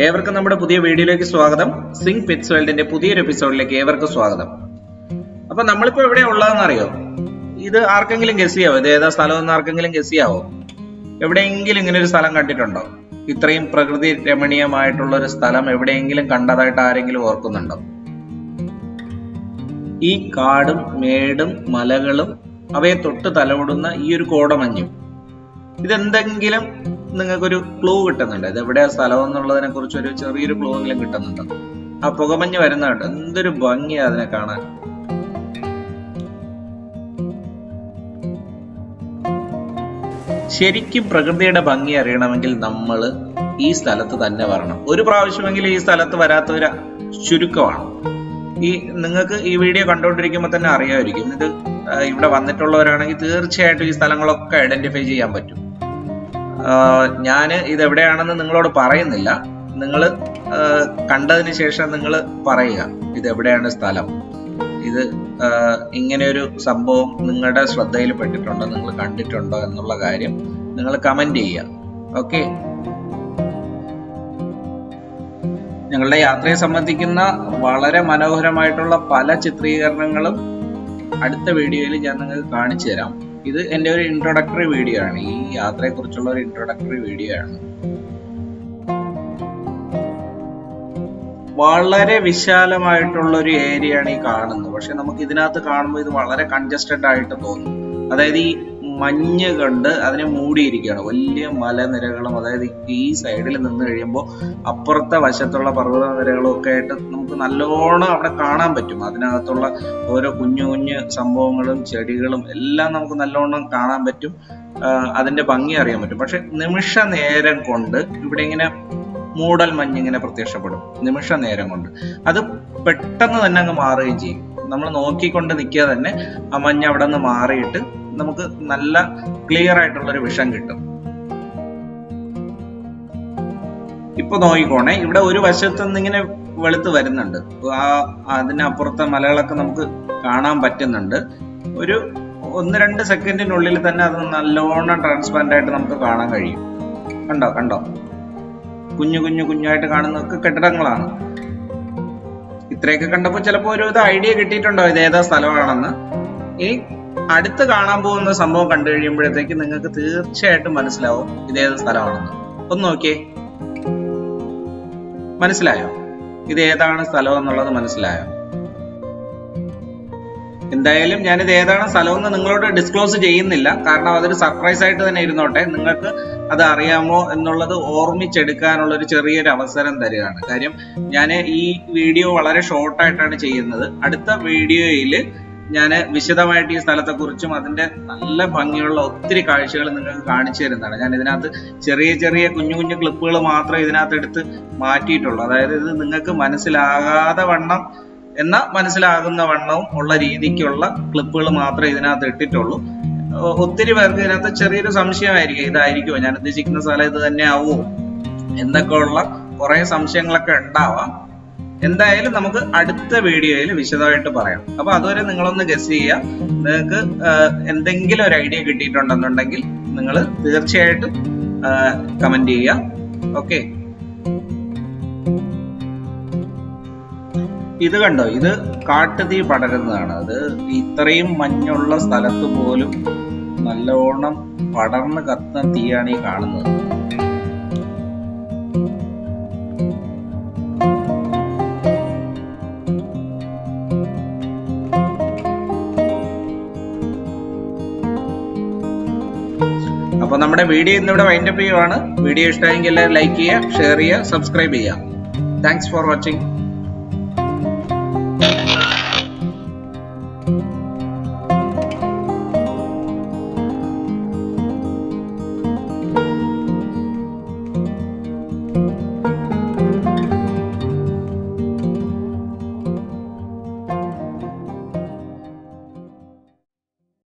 ഏവർക്കും നമ്മുടെ പുതിയ വീഡിയോയിലേക്ക് സ്വാഗതം. സിംഗ് പിറ്റ്സ് വേൾഡിന്റെ പുതിയൊരു എപ്പിസോഡിലേക്ക് ഏവർക്കും സ്വാഗതം. അപ്പൊ നമ്മളിപ്പോ എവിടെയാ ഉള്ളതെന്ന് അറിയോ? ഇത് ആർക്കെങ്കിലും ഗസ് ചെയ്യാവോ ഇത് ഏതാ സ്ഥലം എന്ന് ആർക്കെങ്കിലും ഗസ് ചെയ്യാവോ എവിടെയെങ്കിലും ഇങ്ങനെ ഒരു സ്ഥലം കണ്ടിട്ടുണ്ടോ? ഇത്രയും പ്രകൃതി രമണീയമായിട്ടുള്ള ഒരു സ്ഥലം എവിടെയെങ്കിലും കണ്ടതായിട്ട് ആരെങ്കിലും ഓർക്കുന്നുണ്ടോ? ഈ കാടും മേടും മലകളും അവയെ തൊട്ട് തലമുടുന്ന ഈ ഒരു കോടമഞ്ഞും. ഇതെന്തെങ്കിലും നിങ്ങൾക്കൊരു ക്ലൂ കിട്ടുന്നുണ്ട്. ഇത് എവിടെയാ സ്ഥലം എന്നുള്ളതിനെ കുറിച്ച് ഒരു ചെറിയൊരു ക്ലൂ എങ്കിലും കിട്ടുന്നുണ്ട്. ആ പുകമഞ്ഞ് വരുന്നുണ്ട് എന്തൊരു ഭംഗിയാ അതിനെ കാണാൻ. ശരിക്കും പ്രകൃതിയുടെ ഭംഗി അറിയണമെങ്കിൽ നമ്മൾ ഈ സ്ഥലത്ത് തന്നെ വരണം. ഒരു പ്രാവശ്യമെങ്കിലും ഈ സ്ഥലത്ത് വരാത്തൊരു ചുരുക്കമാണ്. ഈ നിങ്ങൾക്ക് ഈ വീഡിയോ കണ്ടുകൊണ്ടിരിക്കുമ്പോൾ തന്നെ അറിയാമായിരിക്കും. ഇത് ഇവിടെ വന്നിട്ടുള്ളവരാണെങ്കിൽ തീർച്ചയായിട്ടും ഈ സ്ഥലങ്ങളൊക്കെ ഐഡന്റിഫൈ ചെയ്യാൻ പറ്റും. ഞാൻ ഇത് എവിടെയാണെന്ന് നിങ്ങളോട് പറയുന്നില്ല. നിങ്ങൾ കണ്ടതിന് ശേഷം നിങ്ങൾ പറയുക ഇത് എവിടെയാണ് സ്ഥലം. ഇത് ഇങ്ങനെയൊരു സംഭവം നിങ്ങളുടെ ശ്രദ്ധയിൽ പെട്ടിട്ടുണ്ടോ നിങ്ങൾ കണ്ടിട്ടുണ്ടോ എന്നുള്ള കാര്യം നിങ്ങൾ കമന്റ് ചെയ്യുക. ഓക്കെ ഞങ്ങളുടെ യാത്രയെ സംബന്ധിക്കുന്ന വളരെ മനോഹരമായിട്ടുള്ള പല ചിത്രീകരണങ്ങളും അടുത്ത വീഡിയോയിൽ ഞാൻ നിങ്ങൾക്ക് കാണിച്ചു തരാം. ഇത് എന്റെ ഒരു ഇൻട്രൊഡക്ടറി വീഡിയോ ആണ്. ഈ യാത്രയെക്കുറിച്ചുള്ള ഒരു ഇൻട്രൊഡക്ടറി വീഡിയോ ആണ്. വളരെ വിശാലമായിട്ടുള്ള ഒരു ഏരിയ ആണ് ഈ കാണുന്നത്. പക്ഷെ നമുക്ക് ഇതിനകത്ത് കാണുമ്പോൾ ഇത് വളരെ കൺജസ്റ്റഡ് ആയിട്ട് തോന്നും. അതായത് ഈ മഞ്ഞ് കണ്ട് അതിനെ മൂടിയിരിക്കുകയാണ്. വലിയ മലനിരകളും അതായത് ഈ സൈഡിൽ നിന്ന് കഴിയുമ്പോൾ അപ്പുറത്തെ വശത്തുള്ള പർവത ഒക്കെ ആയിട്ട് നമുക്ക് നല്ലോണം അവിടെ കാണാൻ പറ്റും. അതിനകത്തുള്ള ഓരോ കുഞ്ഞു കുഞ്ഞു സംഭവങ്ങളും ചെടികളും എല്ലാം നമുക്ക് നല്ലോണം കാണാൻ പറ്റും. അതിന്റെ ഭംഗി അറിയാൻ പറ്റും. പക്ഷെ നിമിഷ നേരം കൊണ്ട് ഇവിടെ ഇങ്ങനെ മൂടൽ മഞ്ഞ് ഇങ്ങനെ പ്രത്യക്ഷപ്പെടും. നിമിഷ നേരം കൊണ്ട്. അത് പെട്ടെന്ന് തന്നെ അങ്ങ് മാറുകയും ചെയ്യും. നമ്മൾ നോക്കിക്കൊണ്ട് നിൽക്കുക തന്നെ ആ മഞ്ഞ് അവിടെ നിന്ന് മാറിയിട്ട് നമുക്ക് നല്ല ക്ലിയർ ആയിട്ടുള്ള ഒരു വിഷം കിട്ടും. ഇപ്പൊ നോക്കിക്കോണേ ഇവിടെ ഒരു വശത്ത് നിന്ന് ഇങ്ങനെ വെളുത്ത് വരുന്നുണ്ട്. ആ അതിനപ്പുറത്തെ മലകളൊക്കെ നമുക്ക് കാണാൻ പറ്റുന്നുണ്ട്. ഒരു ഒന്ന് രണ്ട് സെക്കൻഡിനുള്ളിൽ തന്നെ അത് നല്ലോണം ട്രാൻസ്പെറന്റ് ആയിട്ട് നമുക്ക് കാണാൻ കഴിയും. കണ്ടോ കണ്ടോ? കുഞ്ഞു കുഞ്ഞു കുഞ്ഞായിട്ട് കാണുന്നതൊക്കെ കെട്ടിടങ്ങളാണ്. ഇത്രയൊക്കെ കണ്ടപ്പോൾ ചിലപ്പോൾ ഒരു ഇത് ഐഡിയ കിട്ടിയിട്ടുണ്ടോ? ഇത് ഏതാ സ്ഥലമാണെന്ന്? ഈ അടുത്ത് കാണാൻ പോകുന്ന സംഭവം കണ്ടു കഴിയുമ്പോഴത്തേക്ക് നിങ്ങൾക്ക് തീർച്ചയായിട്ടും മനസ്സിലാവും ഇതേത് സ്ഥലമാണെന്ന്. ഒന്ന് നോക്കിയേ. മനസ്സിലായോ? ഇത് ഏതാണ് സ്ഥലം എന്നുള്ളത് മനസ്സിലായോ? എന്തായാലും ഞാനിത് ഏതാണ് സ്ഥലം എന്ന് നിങ്ങളോട് ഡിസ്ക്ലോസ് ചെയ്യുന്നില്ല. കാരണം അതൊരു സർപ്രൈസ് ആയിട്ട് തന്നെ ഇരുന്നോട്ടെ. നിങ്ങൾക്ക് അത് അറിയാമോ എന്നുള്ളത് ഓർമ്മിച്ചെടുക്കാനുള്ള ഒരു ചെറിയൊരു അവസരം തരികയാണ്. കാര്യം ഞാൻ ഈ വീഡിയോ വളരെ ഷോർട്ടായിട്ടാണ് ചെയ്യുന്നത്. അടുത്ത വീഡിയോയിൽ ഞാൻ വിശദമായിട്ട് ഈ സ്ഥലത്തെക്കുറിച്ചും അതിന്റെ നല്ല ഭംഗിയുള്ള ഒത്തിരി കാഴ്ചകൾ നിങ്ങൾക്ക് കാണിച്ചു തരുന്നതാണ്. ഞാൻ ഇതിനകത്ത് ചെറിയ ചെറിയ കുഞ്ഞു കുഞ്ഞു ക്ലിപ്പുകൾ മാത്രം ഇതിനകത്ത് എടുത്ത് മാറ്റിയിട്ടുള്ളൂ. അതായത് ഇത് നിങ്ങൾക്ക് മനസ്സിലാകാതെ വണ്ണം എന്ന മനസ്സിലാകുന്ന വണ്ണവും ഉള്ള രീതിക്കുള്ള ക്ലിപ്പുകൾ മാത്രമേ ഇതിനകത്ത് ഇട്ടിട്ടുള്ളൂ. ഒത്തിരി പേർക്ക് ഇതിനകത്ത് ചെറിയൊരു സംശയമായിരിക്കും. ഇതായിരിക്കുമോ? ഞാൻ ഉദ്ദേശിക്കുന്ന സ്ഥലം ഇത് തന്നെ ആവുമോ എന്നൊക്കെ കുറെ സംശയങ്ങളൊക്കെ ഉണ്ടാവാം. എന്തായാലും നമുക്ക് അടുത്ത വീഡിയോയിൽ വിശദമായിട്ട് പറയാം. അപ്പൊ അതുവരെ നിങ്ങളൊന്ന് ഗസ് ചെയ്യുക. നിങ്ങൾക്ക് എന്തെങ്കിലും ഒരു ഐഡിയ കിട്ടിയിട്ടുണ്ടെന്നുണ്ടെങ്കിൽ നിങ്ങൾ തീർച്ചയായിട്ടും കമന്റ് ചെയ്യുക. ഓക്കെ ഇത് കണ്ടോ? ഇത് കാട്ടുതീ പടരുന്നതാണ്. അത് ഇത്രയും മഞ്ഞുള്ള സ്ഥലത്ത് പോലും നല്ലോണം പടർന്ന് കത്തുന്ന തീയാണ് ഈ കാണുന്നത്. നമ്മുടെ വീഡിയോ ഇന്നിവിടെ വൈൻഡപ്പ് ചെയ്യുവാണ്. വീഡിയോ ഇഷ്ടമായെങ്കിൽ എല്ലാവരും ലൈക്ക് ചെയ്യുക ഷെയർ ചെയ്യുക സബ്സ്ക്രൈബ് ചെയ്യുക. Thanks for watching